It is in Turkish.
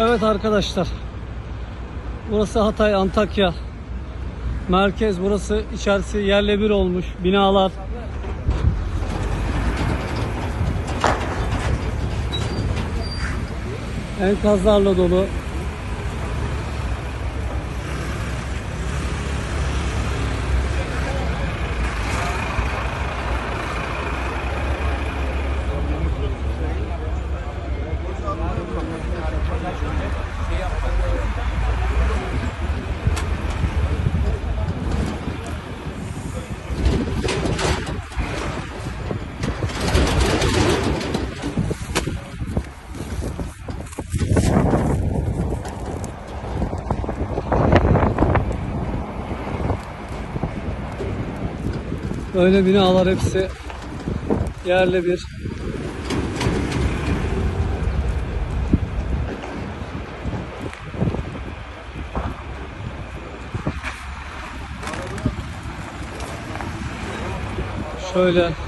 Evet arkadaşlar. Burası Hatay Antakya. Merkez burası içerisi yerle bir olmuş. Binalar. Enkazlarla dolu. Böyle binalar hepsi yerle bir. Şöyle